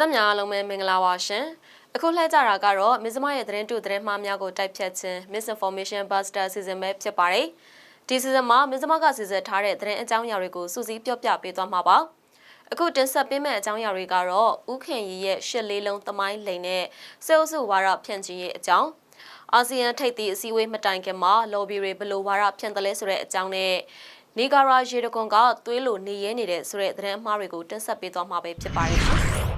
သက်များအားလုံးပဲမင်္ဂလာပါရှင်အခုလှည့်ကြတာကတော့မစ္စမရဲ့သတင်းတူသတင်းမှားများကိုတိုက်ဖြတ်ခြင်း misinformation buster စီစဉ်ပဲဖြစ်ပါတယ်ဒီစီစဉ်မှာမစ္စမကစီစဉ်ထားတဲ့သတင်းအကြောင်းအရာတွေကိုစူးစီးပြောပြပေးသွားမှာပါအခုတင်ဆက်ပေးမယ့်အကြောင်းအရာတွေကတော့ဥခင်ရီရဲ့ရှစ်လေးလုံးသမိုင်းလိန်နဲ့စေအုပ်စုဝါရဖြန့်ချီရဲ့အကြောင်းအာဆီယံထိပ်သီးအစည်းအဝေးမတိုင်ခင်မှာ lobby တွေဘယ်လိုဝါရဖြန့်တယ်လဲဆိုတဲ့အကြောင်းနဲ့နီဂါရာရေတကွန်ကသွေးလိုနေရဲနေတဲ့ဆိုတဲ့သတင်းအမှားတွေကိုတင်ဆက်ပေးသွားမှာပဲဖြစ်ပါတယ်ရှင်။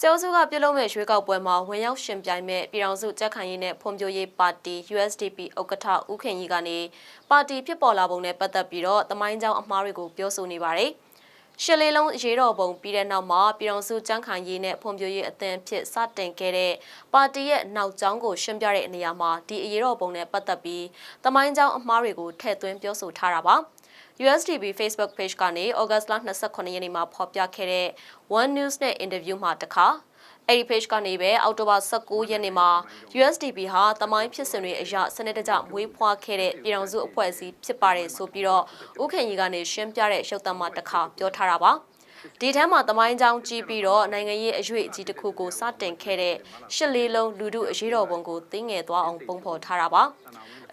စေအုပ်စုကပြုလုပ်မဲ့ရွေးကောက်ပွဲမှာဝင်ရောက်ရှင်ပြိုင်မဲ့ပြည်ထောင်စုကြက်ခိုင်ရေးနဲ့ဖွံ့ဖြိုးရေးပါတီ USDP ဥက္ကဋ္ဌဦးခင်ကြီးကနေပါတီဖြစ်ပေါ်လာပုံနဲ့ပတ်သက်ပြီးတော့တမိုင်းကြောင်းအမှားတွေကိုပြောဆိုနေပါတယ်။ရှစ်လေးလုံးရေတော်ပုံပြီးတဲ့နောက်မှာပြည်တော်စုကြမ်းခိုင်ရေးနဲ့ဖွံ့ဖြိုးရေးအသင်းဖြစ်စတင်ခဲ့တဲ့ပါတီရဲ့နောက်ကျောင်းကိုရှင်းပြတဲ့နေရာမှာဒီအရေးတော်ပုံနဲ့ပတ်သက်ပြီးတမိုင်းကျောင်းအမှားတွေကိုထည့်သွင်းပြောဆိုထားတာပါ။ USDB Facebook page ကနေဩဂတ်စ်လ29ရက်နေ့မှာဖော်ပြခဲ့တဲ့ One News နဲ့ interview မှာတခါအဲ့ဒီ page ကနေပဲအောက်တိုဘာ19ရက်နေ့မှာ USDP ဟာတမိုင်းဖြစ်စဉ်တွေအရစနစ်တကျမွေးဖွားခဲ့တဲ့ပြည်တော်စုအဖွဲ့အစည်းဖြစ်ပါတယ်ဆိုပြီးတော့ဥခင်ကြီးကနေရှင်းပြတဲ့ရုပ်သံမှာတစ်ခါပြောထားတာပါ ဒီထဲမှာတမိုင်းချောင်းကြီးပြီးတော့နိုင်ငံရေးအရွေအကြီးတစ်ခုကိုစတင်ခဲ့တဲ့ရှစ်လေးလုံးလူထုအရေးတော်ပုံကိုသိငယ်သွားအောင်ပုံဖော်ထားတာပါ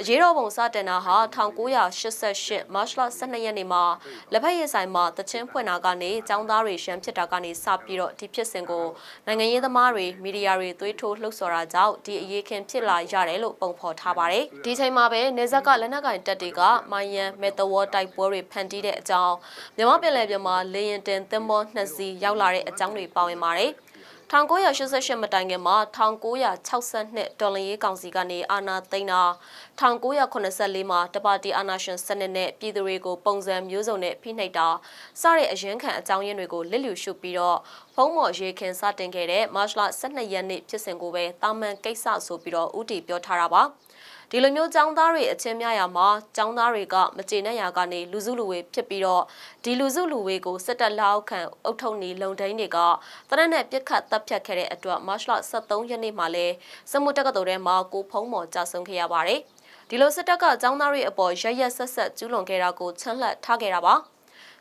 အရေးတော်ပုံစတင်တာဟာ1988မတ်လ12ရက်နေ့မှာလက်ဖက်ရည်ဆိုင်မှာတချင်းဖွင့်တာကနေចောင်းသားတွေရှမ်းဖြစ်တာကနေစပြီးတော့ဒီဖြစ်စဉ်ကိုနိုင်ငံရေးသမားတွေမီဒီယာတွေသွေးထိုးလှုပ်ဆော်တာကြောင့်ဒီအရေးခင်ဖြစ်လာရတယ်လို့ပုံဖော်ထားပါတယ်ဒီချိန်မှာပဲနေဇက်ကလက်နက်ကင်တပ်တွေကမိုင်းယန်မေတဝေါ်တိုက်ပွဲတွေဖန်တီးတဲ့အကြောင်းမြန်မာပြည်လယ်ပြင်မှာလေရင်တင်သင်္ဘောနှစ်စီးရောက်လာတဲ့အကြောင်းတွေပါဝင်ပါတယ်1988မတိုင်ခင်မှာ1962ဒေါ်လာရေးကောင်စီကနေအာဏာသိမ်းတာ1984မှာတပါတီအာဏာရှင်စနစ်နဲ့ပြည်သူတွေကိုပုံစံမျိုးစုံနဲ့ဖိနှိပ်တာစတဲ့အရင်းခံအကြောင်းရင်းတွေကိုလစ်လျူရှုပြီးတော့ဖုံးမော်ရေခင်စတင်ခဲ့တဲ့မတ်လ12ရက်နေ့ဖြစ်စဉ်ကိုပဲတာမန်ကိစ္စဆိုပြီးတော့ဥတီပြောထားတာပါ။ ဒီလိုမျိုးចောင်းသားတွေအချင်းများရာမှာចောင်းသားတွေကမကျေနပ်ရာကနေလူစုလူဝေဖြစ်ပြီးတော့ဒီလူစုလူဝေကိုစစ်တပ်လက်အောက်ခံအုပ်ထုပ်နေလုံဒိန်းတွေကတရက်နဲ့ပြစ်ခတ်တပ်ဖြတ်ခဲ့တဲ့အတွက်မတ်လ23ရက်နေ့မှာလဲစမှုတက္ကသိုလ်ထဲမှာကိုဖုံးမော်ကြာဆုံးခဲ့ရပါတယ်ဒီလိုစစ်တပ်ကចောင်းသားတွေအပေါ်ရရက်ဆက်ဆက်ကျူးလွန်ခဲ့တာကိုချမ်းလှပ်ထားခဲ့တာပါ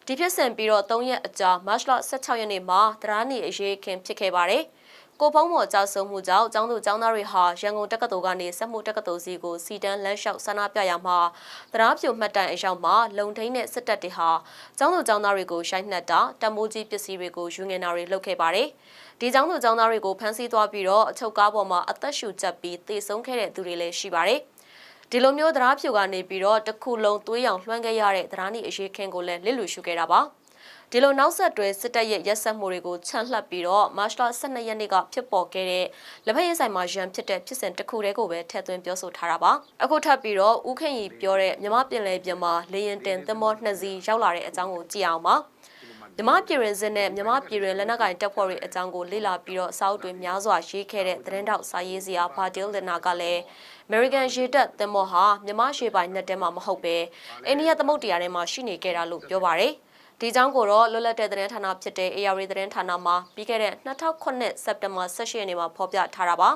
ဒီဖြစ်စဉ်ပြီးတော့3ရက်အကြာမတ်လ16ရက်နေ့မှာတရာနီအရေးခင်ဖြစ်ခဲ့ပါတယ်။ ကိုဖုံးမော်ကြောက်ဆုံမှုကြောင့်ကျောင်းသူကျောင်းသားတွေဟာရန်ကုန်တက္ကသိုလ်ကနေစက်မှုတက္ကသိုလ်စီကိုစီတန်းလမ်းလျှောက်ဆန္ဒပြရမှာတရားပြိုမှတ်တိုင်အရောက်မှာလုံထိန်တဲ့စစ်တပ်တွေဟာကျောင်းသူကျောင်းသားတွေကိုရှိုင်းနှက်တာတမိုးကြီးပစ္စည်းတွေကိုယူငင်တာတွေလုပ်ခဲ့ပါတယ်။ဒီကျောင်းသူကျောင်းသားတွေကိုဖမ်းဆီးသွားပြီးတော့အချုပ်ကားပေါ်မှာအသက်ရှူကျပ်ပြီးတေဆုံးခဲ့တဲ့သူတွေလည်းရှိပါတယ်။ဒီလိုမျိုးတရားဖြူကနေပြီးတော့တစ်ခုလုံးသွေးရောင်လွှမ်းခဲ့ရတဲ့တရားနီအရေးခင်းကိုလည်းလစ်လူရှုခဲ့တာပါ။ ဒီလိုနောက်ဆက်တွဲစစ်တပ်ရဲ့ရက်စက်မှုတွေကိုချန်လှပ်ပြီးတော့မတ်လ12ရက်နေ့ကဖြစ်ပေါ်ခဲ့တဲ့လက်ဖက်ရည်ဆိုင်မှာရန်ဖြစ်တဲ့ဖြစ်စဉ်တစ်ခုတည်းကိုပဲထည့်သွင်းပြောဆိုထားတာပါအခုထပ်ပြီးတော့ဦးခင်ရီပြောတဲ့မြမပြင်လဲပြင်မှာလေရင်တင်သင်္ဘောနှစ်စီးရောက်လာတဲ့အကြောင်းကိုကြည့်အောင်ပါမြမပြည်ရင်စစ်နဲ့မြမပြည်ရင်လက်နက်ကင်တပ်ဖွဲ့တွေအကြောင်းကိုလေ့လာပြီးတော့စာအုပ်တွေများစွာရေးခဲ့တဲ့သတင်းတောက်စာရေးစရာဘာဒီလ်လနာကလည်း American ရေတပ်သင်္ဘောဟာမြမရှေပိုင်နှစ်တဲမှာမဟုတ်ပဲအိန္ဒိယသမုဒ္ဒရာထဲမှာရှိနေခဲ့တာလို့ပြောပါတယ်။ ဒီကြောင်းကိုတော့လွတ်လပ်တဲ့သတင်းဌာနဖြစ်တဲ့ AR သတင်းဌာနမှာပြီးခဲ့တဲ့2009စက်တင်ဘာ18ရက်နေ့မှာဖော်ပြထားတာပါ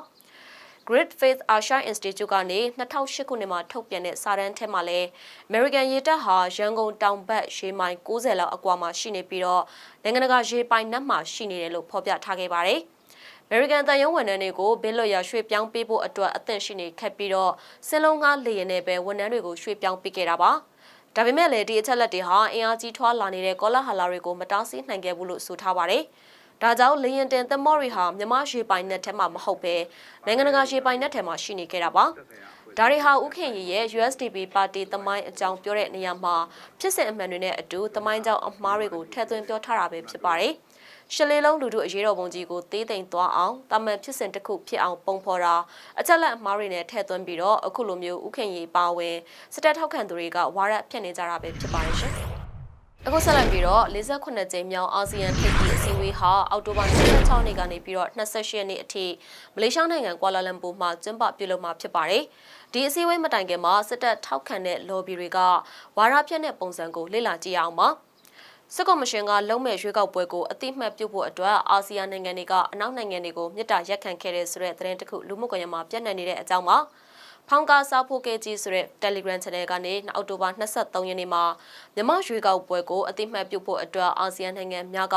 Great Faith Asia Institute ကနေ2008ခုနှစ်မှာထုတ်ပြန်တဲ့စာတမ်းထဲမှာလည်း American ရေတပ်ဟာရန်ကုန်တောင်ဘက်ရေမိုင်90လောက်အကွာမှာရှိနေပြီးတော့နိုင်ငံတကာရေပိုင်နက်မှာရှိနေတယ်လို့ဖော်ပြထားခဲ့ပါတယ်။ American တန်ယုံဝန်ထမ်းတွေကိုဘင်းလွတ်ရရွှေ့ပြောင်းပေးဖို့အတွက်အသင့်ရှိနေခက်ပြီးတော့စင်လုံးကားလေရင်နဲ့ပဲဝန်ထမ်းတွေကိုရွှေ့ပြောင်းပေးခဲ့တာပါ။ ဒါပေမဲ့လည်းဒီအချက်လက်တွေဟာအင်အားကြီးထွားလာနေတဲ့ကောလာဟလာတွေကိုမတားဆီးနိုင်ခဲ့ဘူးလို့ဆိုထားပါတယ်။ဒါကြောင့်လေရင်တင်သမော်ရီဟာမြမရေပိုင်နက်ထဲမှာမဟုတ်ပဲနိုင်ငံတကာရေပိုင်နက်ထဲမှာရှိနေခဲ့တာပါ။ ဒါရီဟာဥခင်ရီရဲ့ USDP ပါတီသမိုင်းအကြောင်းပြောတဲ့နေရာမှာဖြစ်စဉ်အမှန်တွေနဲ့အတူသမိုင်းကြောင်းအမှားတွေကိုထည့်သွင်းပြောထားတာပဲဖြစ်ပါတယ်။ရှလေးလုံးလူထုအရေးတော်ပုံကြီးကိုသေးသိမ်သွားအောင်တာမန်ဖြစ်စဉ်တစ်ခုဖြစ်အောင်ပုံဖော်တာအချက်လက်အမှားတွေနဲ့ထည့်သွင်းပြီးတော့အခုလိုမျိုးဥခင်ရေးပါဝင်စစ်တပ်ထောက်ခံသူတွေကဝါရဖြတ်နေကြတာပဲဖြစ်ပါတယ်ရှင် အခုဆက်လက်ပြီးတော့48ကြိမ်မြောက်အာဆီယံထိပ်သီးအစည်းအဝေးဟာအောက်တိုဘာ26နေ့ကနေပြီးတော့28ရက်နေ့အထိမလေးရှားနိုင်ငံကွာလာလမ်ပူမှာကျင်းပပြုလုပ်မှာဖြစ်ပါတယ်။ဒီအစည်းအဝေးမတိုင်ခင်မှာစစ်တပ်ထောက်ခံတဲ့ lobby တွေကဝါရဖြတ်တဲ့ပုံစံကိုလေ့လာကြည့်အောင်ပါ။စစ်ကော်မရှင်ကလုံမဲ့ရွေးကောက်ပွဲကိုအတိမတ်ပြုတ်ဖို့အတွက်အာဆီယံနိုင်ငံတွေကအနောက်နိုင်ငံတွေကိုမြစ်တာရက်ခံခဲ့တဲ့ဆိုတဲ့သတင်းတစ်ခုလူမှုကွန်ရက်မှာပြန့်နှံ့နေတဲ့အကြောင်းပါ ဖောင်ကာစာဖိုကေဂျီဆိုတဲ့ Telegram Channel ကနေအောက်တိုဘာ23ရက်နေ့မှာမြန်မာရွေးကောက်ပွဲကိုအတိမတ်ပြုဖို့အတွက်အာဆီယံနိုင်ငံများက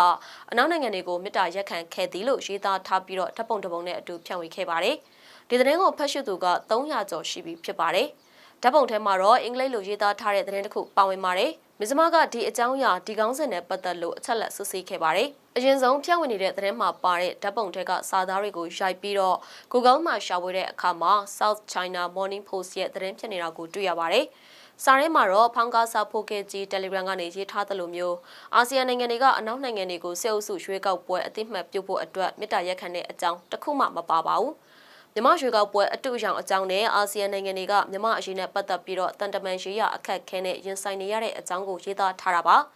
အနောက်နိုင်ငံတွေကိုမြစ်တာရက်ခံခဲ့သည်လို့ရေးသားထားပြီးတော့ဓာတ်ပုံတစ်ပုံနဲ့အတူဖြန့်ဝေခဲ့ပါတယ်။ဒီသတင်းကိုဖတ်ရှုသူက300ကျော်ရှိပြီဖြစ်ပါတယ်။ဓာတ်ပုံထဲမှာတော့အင်္ဂလိပ်လိုရေးသားထားတဲ့သတင်းတစ်ခုပါဝင်ပါတယ်။မြစမကဒီအကြောင်းအရာဒီကောင်းစင်နဲ့ပတ်သက်လို့အချက်လက်ဆွဆွေးခဲ့ပါတယ်။ အရင်ဆုံးဖြန့်ဝေနေတဲ့သတင်းမှာပါတဲ့ဓာတ်ပုံထက်ကစာသားတွေကိုရိုက်ပြီးတော့ Google မှာရှာဖွေတဲ့အခါမှာ South China Morning Post ရဲ့သတင်းဖြစ်နေတာကိုတွေ့ရပါတယ်။စာရဲမှာတော့ဖောင်ကားစာဖိုကေဂျီ Telegram ကနေရေးထားသလိုမျိုးအာဆီယံနိုင်ငံတွေကအနောက်နိုင်ငံတွေကိုစစ်အုပ်စုရွှေးကောက်ပွဲအသိမှတ်ပြုဖို့အတွက်မြစ်တာရက်ခံတဲ့အကြောင်းတခုမှမပါပါဘူး။မြမရွှေကောက်ပွဲအတူအယောင်အကြောင်းနဲ့အာဆီယံနိုင်ငံတွေကမြမအရေးနဲ့ပတ်သက်ပြီးတော့တန်တမန်ရေးရအခက်ခဲနဲ့ရင်ဆိုင်နေရတဲ့အကြောင်းကိုရေးသားထားတာပါ။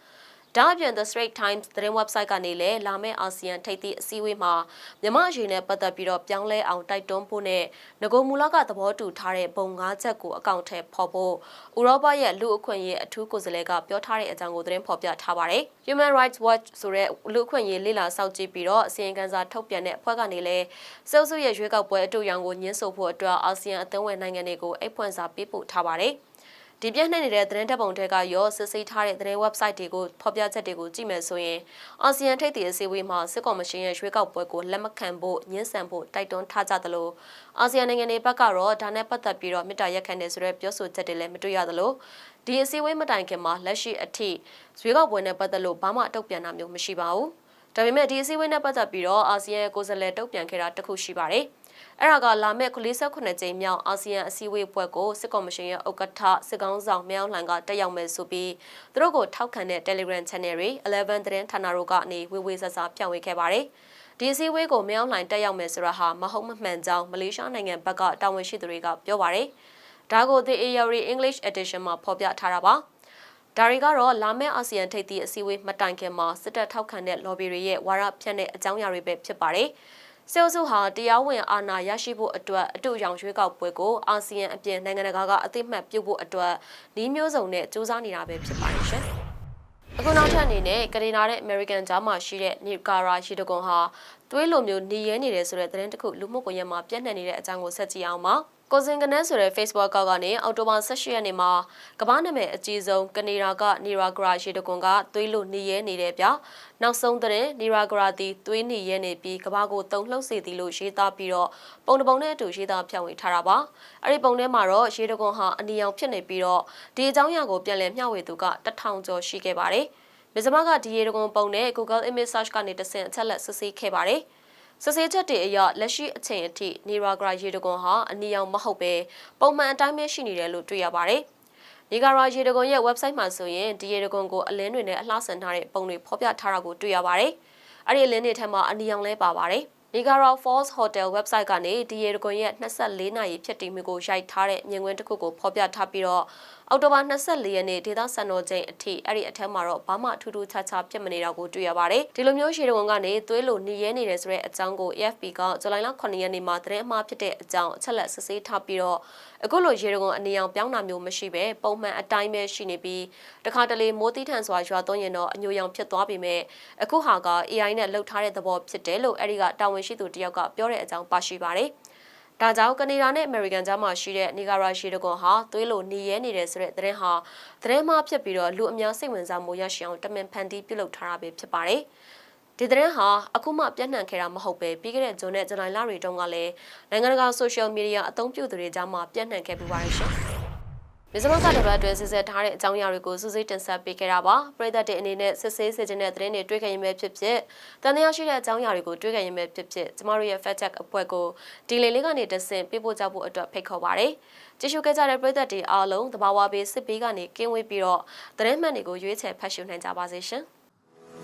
ဒါအပြင် The Straits Times သတင်း website ကနေလည်းလာမယ့်အာဆီယံထိပ်သီးအစည်းအဝေးမှာမြန်မာအရေးနဲ့ပတ်သက်ပြီးတော့ပြောင်းလဲအောင်တိုက်တွန်းဖို့နဲ့ငကိုမူလကသဘောတူထားတဲ့ပုံ၅ချက်ကိုအကောင့်ထဲပေါ်ဖို့ဥရောပရဲ့လူအခွင့်အရေးအထူးကိုယ်စားလှယ်ကပြောထားတဲ့အကြောင်းကိုသတင်းဖော်ပြထားပါတယ်။ Human Rights Watch ဆိုတဲ့လူအခွင့်အရေးလေ့လာစောင့်ကြည့်ပြီးတော့အစီရင်ခံစာထုတ်ပြန်တဲ့အဖွဲ့ကနေလည်းစေုပ်စုရဲ့ရွေးကောက်ပွဲအတူရောင်ကိုညှင်းဆိုဖို့အတွက်အာဆီယံအသင်းဝင်နိုင်ငံတွေကိုအိတ်ဖွင့်စာပေးပို့ထားပါတယ်။ ဒီပြည့်နှက်နေတဲ့သတင်းတပ်ပုံတွေကရောစစ်ဆေးထားတဲ့သတင်း website တွေကိုဖော်ပြချက်တွေကိုကြည့်မယ်ဆိုရင်အာဆီယံထိပ်သီးအစည်းအဝေးမှာစစ်ကော်မရှင်ရဲ့ရွေးကောက်ပွဲကိုလက်မခံဖို့ညှင်းဆန်ဖို့တိုက်တွန်းထားကြသလိုအာဆီယံနိုင်ငံတွေဘက်ကတော့ဒါနဲ့ပတ်သက်ပြီးတော့မြစ်တာရက်ခံနေဆိုတဲ့ပြောဆိုချက်တွေလည်းမတွေ့ရသလိုဒီအစည်းအဝေးမတိုင်ခင်မှာလက်ရှိအထိရွေးကောက်ပွဲနဲ့ပတ်သက်လို့ဘာမှအတုံ့ပြန်တာမျိုးမရှိပါဘူးဒါပေမဲ့ဒီအစည်းအဝေးနဲ့ပတ်သက်ပြီးတော့အာဆီယံကိုယ်စားလှယ်တုံ့ပြန်ခဲ့တာတခုရှိပါတယ်။ အဲ့ဒါကလာမယ့်48ကြိမ်မြောက်အာဆီယံအစည်းအဝေးပွဲကိုစစ်ကော်မရှင်ရဲ့ဥက္ကဋ္ဌစစ်ကောင်းဆောင်မြောင်းလှန်ကတက်ရောက်မယ်ဆိုပြီးသူတို့ကိုထောက်ခံတဲ့ Telegram Channel တွေ11သတင်းဌာနတို့ကနေဝေဝေဆဆဖြန့်ဝေခဲ့ပါတယ်။ဒီအစည်းအဝေးကိုမြောင်းလှန်တက်ရောက်မယ်ဆိုတာဟာမဟုတ်မမှန်ကြောင်းမလေးရှားနိုင်ငံဘက်ကတာဝန်ရှိသူတွေကပြောပါတယ်။ဒါကို The ARI English Edition မှာဖော်ပြထားတာပါ။ဒါရီကတော့လာမယ့်အာဆီယံထိပ်သီးအစည်းအဝေးမတိုင်ခင်မှာစစ်တပ်ထောက်ခံတဲ့ lobby တွေရဲ့ဝါရဖြန့်တဲ့အကြောင်းအရာတွေပဲဖြစ်ပါတယ်။ စေအုပ်စုဟာတရားဝင်အာဏာရရှိဖို့အတွက်အတူရောင်ရွေးကောက်ပွဲကိုအာဆီယံအပြင်နိုင်ငံတကာကအသိမှတ်ပြုဖို့အတွက်နှီးမျိုးစုံနဲ့စူးစမ်းနေတာပဲဖြစ်ပါတယ်ရှင်။အခုနောက်ထပ်အနေနဲ့ကနေဒါနဲ့ American ကြားမှာရှိတဲ့ Niagara ရေတကွန်ဟာသွေးလိုမျိုးနေရဲနေတယ်ဆိုတဲ့သတင်းတစ်ခုလူမှုကွန်ရက်မှာပြန့်နှံ့နေတဲ့အကြောင်းကိုဆက်ကြည့်အောင်ပါ။ကိုစင်ကနန်းဆိုတဲ့ Facebook ကောက်ကနေအော်တိုဘာ18ရက်နေ့မှာကမ္ဘာနာမည်အကြီးဆုံးကနေဒါကနီရာဂရာရေတကွန်ကသွေးလို့နေရဲနေတယ်ဗျ။နောက်ဆုံးတဲ့နီရာဂရာတီသွေးနေရဲနေပြီးကမ္ဘာကိုတုံလှုပ်စေသည်လို့ရေးသားပြီးတော့ပုံတပုံနဲ့အတူရေးသားဖြန့်ဝေထားတာပါ။အဲ့ဒီပုံထဲမှာတော့ရေတကွန်ဟာအနီရောင်ဖြစ်နေပြီးတော့ဒီအကြောင်းအရာကိုပြန်လည်မျှဝေသူကတထောင်ကျော်ရှိခဲ့ပါတယ်။ မြစမကဒီရေတကွန်ပုံနဲ့ Google Image Search ကနေတဆင့်အချက်လက်စစ်ဆေးခဲ့ပါတယ်။စစ်ဆေးချက်တွေအရလက်ရှိအချိန်အထိနီရာဂရာရေတကွန်ဟာအနီရောင်မဟုတ်ပဲပုံမှန်အတိုင်းပဲရှိနေတယ်လို့တွေ့ရပါတယ်။နီဂါရာရေတကွန်ရဲ့ website မှာဆိုရင်ဒီရေတကွန်ကိုအလင်းတွေနဲ့အလှဆန်ထားတဲ့ပုံတွေဖော်ပြထားတာကိုတွေ့ရပါတယ်။အဲ့ဒီအလင်းတွေထက်မှာအနီရောင်လဲပါပါတယ်။ Niagara Falls Hotel website ကနေဒီရေတကွန်ရဲ့24နာရီဖြစ်တည်မှုကိုရိုက်ထားတဲ့မြင်ကွင်းတစ်ခုကိုဖော်ပြထားပြီးတော့အောက်တိုဘာ24ရက်နေ့ဒေသစံတော်ချိန်အထိအဲ့ဒီအထက်မှာတော့ဘာမှထူးထူးခြားခြားဖြစ်မနေတာကိုတွေ့ရပါတယ်ဒီလိုမျိုးရေတကွန်ကနေသွေးလိုနေရဲနေတယ်ဆိုတဲ့အကြောင်းကို AFP ကဇူလိုင်လ9ရက်နေ့မှာသတင်းအမှားဖြစ်တဲ့အကြောင်းအချက်လက်စစ်ဆေးထားပြီးတော့အခုလိုရေတကွန်အနေအောင်ပြောင်းတာမျိုးမရှိပဲပုံမှန်အတိုင်းပဲရှိနေပြီးတခါတလေမိုးတိထန်စွာရွာသွန်းရင်တော့အညိုရောင်ဖြစ်သွားပေမဲ့အခုဟာက AI နဲ့လှုပ်ထားတဲ့သဘောဖြစ်တယ်လို့အဲ့ဒီကတာဝန်ရှိသူတယောက်ကပြောတဲ့အကြောင်းပါရှိပါတယ်။ ဒါကြောင့်ကနေဒါနဲ့အမေရိကန်ကြားမှာရှိတဲ့နီဂါရာရှီတကွန်ဟာသွေးလိုနေရဲနေတဲ့ဆိုတဲ့သတင်းဟာသတင်းမှားဖြစ်ပြီးတော့လူအများစိတ်ဝင်စားမှုရရှိအောင်တမင်ဖန်တီးပြုလုပ်ထားတာပဲဖြစ်ပါတယ်။ဒီသတင်းဟာအခုမှပြန့်နှံ့ခဲ့တာမဟုတ်ပဲပြီးခဲ့တဲ့ဇွန်နဲ့ဇူလိုင်လတွေတုန်းကလည်းနိုင်ငံတကာဆိုရှယ်မီဒီယာအသုံးပြုသူတွေကြားမှာပြန့်နှံ့ခဲ့ပူပါတယ်ရှင်။ မြစမကတပတ်အတွင်းစစ်ဆက်ထားတဲ့အကြောင်းအရာတွေကိုစုစည်းတင်ဆက်ပေးခဲ့တာပါပြည်သက်တဲ့အနေနဲ့စစ်ဆေးစေခြင်းတဲ့သတင်းတွေတွေ့ခဲ့ရင်ပဲဖြစ်ဖြစ်တန်တရားရှိတဲ့အကြောင်းအရာတွေကိုတွေ့ခဲ့ရင်ပဲဖြစ်ဖြစ်ကျမတို့ရဲ့ fact check အဖွဲ့ကိုဒီလေလေးကနေတဆင့်ပေးပို့ကြဖို့အတွက်ဖိတ်ခေါ်ပါတယ်ကြည့်ရှုခဲ့ကြတဲ့ပြည်သက်တွေအားလုံးတဘာဝဘေးစစ်ပေးကနေကင်းဝေးပြီးတော့သတင်းမှန်တွေကိုရွေးချယ်ဖတ်ရှုနိုင်ကြပါစေရှင်